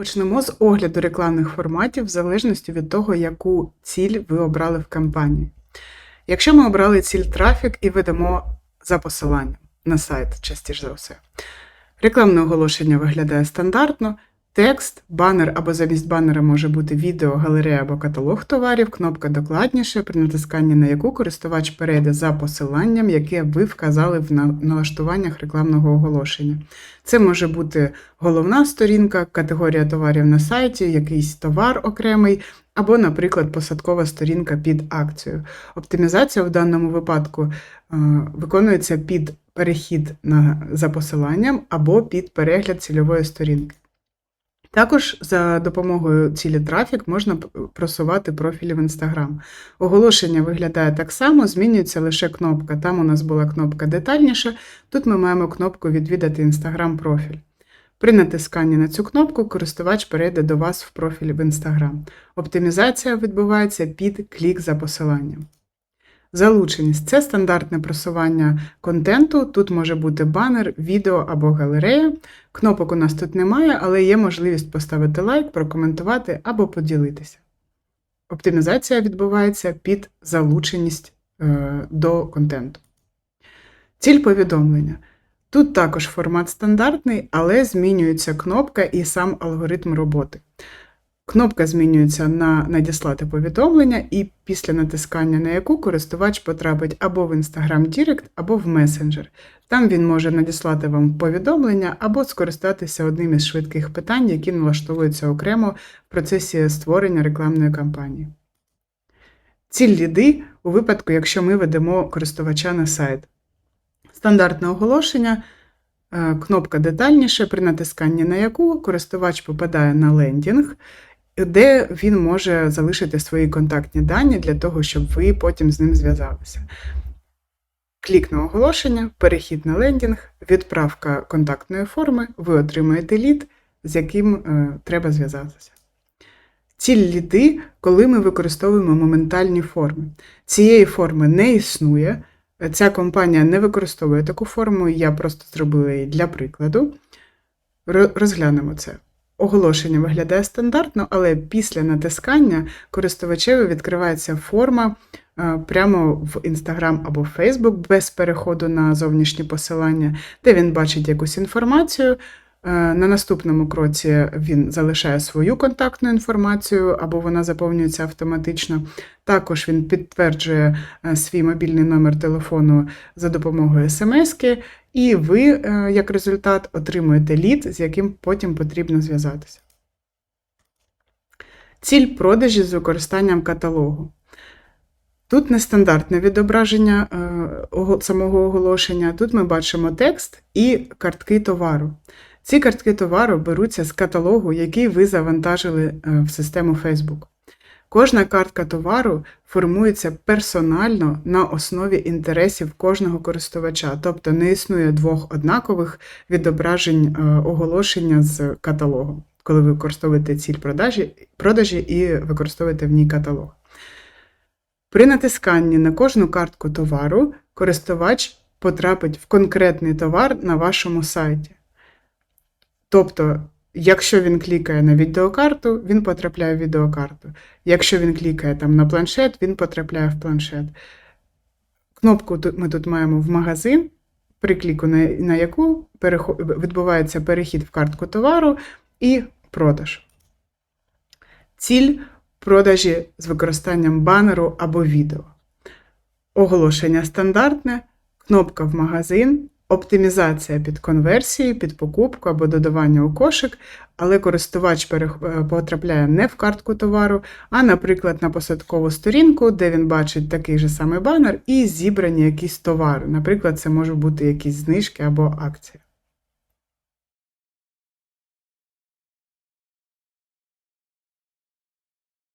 Почнемо з огляду рекламних форматів в залежності від того, яку ціль ви обрали в кампанії. Якщо ми обрали ціль трафік і ведемо за посиланням на сайт, частіше за все, рекламне оголошення виглядає стандартно. Текст, банер або замість банера може бути відео, галерея або каталог товарів, кнопка докладніше, при натисканні на яку користувач перейде за посиланням, яке ви вказали в налаштуваннях рекламного оголошення. Це може бути головна сторінка, категорія товарів на сайті, якийсь товар окремий, або, наприклад, посадкова сторінка під акцію. Оптимізація в даному випадку е, виконується під перехід на, за посиланням або під перегляд цільової сторінки. Також за допомогою цілі трафік можна просувати профілі в Instagram. Оголошення виглядає так само, змінюється лише кнопка. Там у нас була кнопка детальніше, тут ми маємо кнопку Відвідати Instagram профіль. При натисканні на цю кнопку користувач перейде до вас в профіль в Instagram. Оптимізація відбувається під клік за посиланням. Залученість це стандартне просування контенту. Тут може бути банер, відео або галерея. Кнопок у нас тут немає, але є можливість поставити лайк, прокоментувати або поділитися. Оптимізація відбувається під залученість е, до контенту. Ціль повідомлення. Тут також формат стандартний, але змінюється кнопка і сам алгоритм роботи. Кнопка змінюється на надіслати повідомлення, і після натискання на яку користувач потрапить або в Instagram Direct, або в Messenger. Там він може надіслати вам повідомлення або скористатися одним із швидких питань, які налаштовуються окремо в процесі створення рекламної кампанії. Ціль ліди у випадку, якщо ми ведемо користувача на сайт. Стандартне оголошення, е, кнопка детальніше, при натисканні на яку користувач попадає на лендінг, де він може залишити свої контактні дані для того, щоб ви потім з ним зв'язалися. Клік на оголошення, перехід на лендінг, відправка контактної форми, ви отримаєте лід, з яким е, треба зв'язатися. Ціль ліди, коли ми використовуємо моментальні форми. Цієї форми не існує. Ця компанія не використовує таку форму, я просто зробила її для прикладу. Розглянемо це. Оголошення виглядає стандартно, але після натискання користувачеві відкривається форма е, прямо в Instagram або Facebook без переходу на зовнішні посилання, де він бачить якусь інформацію. Е, На наступному кроці він залишає свою контактну інформацію або вона заповнюється автоматично. Також він підтверджує е, свій мобільний номер телефону за допомогою смс і ви, е, як результат, отримуєте лід, з яким потім потрібно зв'язатися. Ціль продажі з використанням каталогу. Тут нестандартне відображення е, самого оголошення. Тут ми бачимо текст і картки товару. Ці картки товару беруться з каталогу, який ви завантажили е, в систему Facebook. Кожна картка товару формується персонально на основі інтересів кожного користувача, тобто не існує двох однакових відображень е, оголошення з каталогу, коли ви використовуєте ціль продажі, продажі і використовуєте в ній каталог. При натисканні на кожну картку товару користувач потрапить в конкретний товар на вашому сайті. Тобто, якщо він клікає на відеокарту, він потрапляє в відеокарту. Якщо він клікає там на планшет, він потрапляє в планшет. Кнопку ми тут маємо в магазин, при кліку на, на яку відбувається перехід в картку товару і продаж. Ціль продажі з використанням банеру або відео. Оголошення стандартне, кнопка в магазин, оптимізація під конверсії, під покупку або додавання у кошик, але користувач е, потрапляє не в картку товару, а, наприклад, на посадкову сторінку, де він бачить такий же самий банер і зібрані якісь товари. Наприклад, це можуть бути якісь знижки або акції.